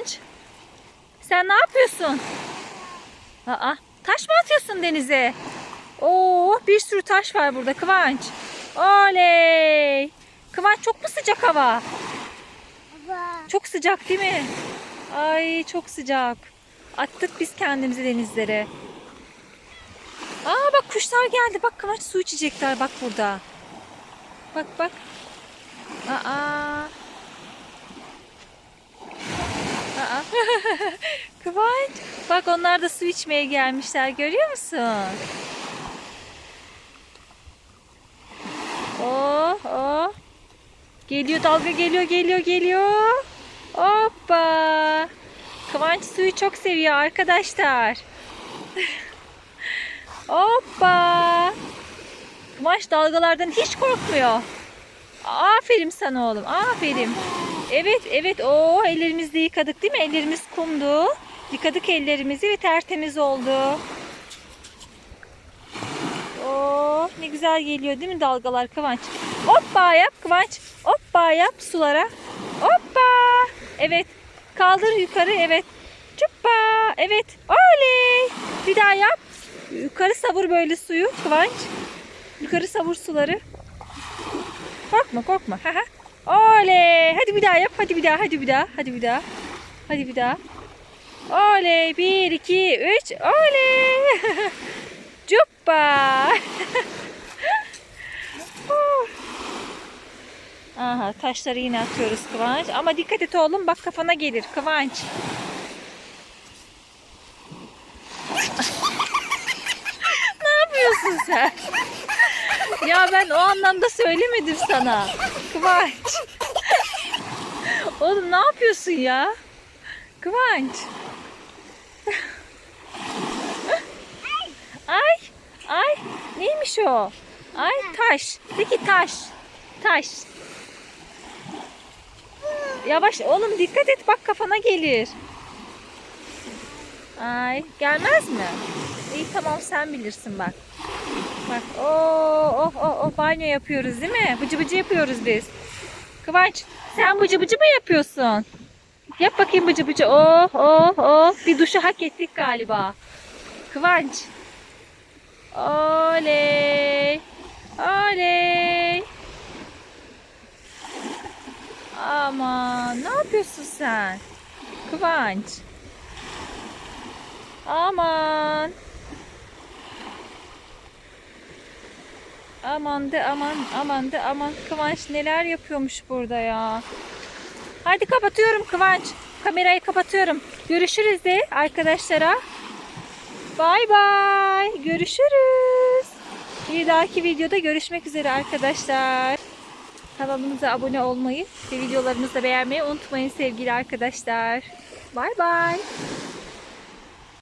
Kıvanç. Sen ne yapıyorsun? Aa, taş mı atıyorsun denize? Oo, bir sürü taş var burada Kıvanç. Oley. Kıvanç çok mu sıcak hava? Baba. Çok sıcak değil mi? Ay çok sıcak. Attık biz kendimizi denizlere. Aa bak kuşlar geldi. Bak Kıvanç su içecekler bak burada. Bak bak. Aa. Aa. Kıvanç. Bak onlar da su içmeye gelmişler. Görüyor musun? Oh oh. Geliyor dalga geliyor geliyor geliyor. Hoppa. Kıvanç suyu çok seviyor arkadaşlar. Hoppa. Kıvanç dalgalardan hiç korkmuyor. Aferin sana oğlum. Aferin. Evet evet. O ellerimizi yıkadık değil mi? Ellerimiz kumdu. Yıkadık ellerimizi ve tertemiz oldu. Oo, ne güzel geliyor değil mi dalgalar Kıvanç? Hoppa yap Kıvanç. Hoppa yap sulara. Hoppa. Evet. Kaldır yukarı. Evet. Çuppa. Evet. Oley. Bir daha yap. Yukarı savur böyle suyu Kıvanç. Yukarı savur suları. Korkma korkma. Oley. Hadi bir daha yap. Hadi bir daha. Hadi bir daha. Hadi bir daha. Hadi bir daha. Oley. Bir, iki, üç. Oley. Cuppa. Aha taşları yine atıyoruz Kıvanç. Ama dikkat et oğlum bak kafana gelir Kıvanç. ne yapıyorsun sen? Ya ben o anlamda söylemedim sana. Kıvanç. Oğlum ne yapıyorsun ya? Kıvanç. Ay, ay, neymiş o? Ay taş. Peki taş. Taş. Yavaş oğlum dikkat et bak kafana gelir. Ay gelmez mi? İyi tamam sen bilirsin bak. Bak oh oh oh oh banyo yapıyoruz değil mi? Bıcı bıcı yapıyoruz biz. Kıvanç sen bıcı bıcı mı yapıyorsun? Yap bakayım bıcı bıcı. Oh oh oh. Bir duşu hak ettik galiba. Kıvanç. Oley. Oley. Aman ne yapıyorsun sen? Kıvanç. Aman. Aman de aman aman de aman Kıvanç neler yapıyormuş burada ya. Hadi kapatıyorum Kıvanç. Kamerayı kapatıyorum. Görüşürüz de arkadaşlara. Bay bay. Görüşürüz. Bir dahaki videoda görüşmek üzere arkadaşlar. Kanalımıza abone olmayı ve videolarımızı da beğenmeyi unutmayın sevgili arkadaşlar. Bay bay.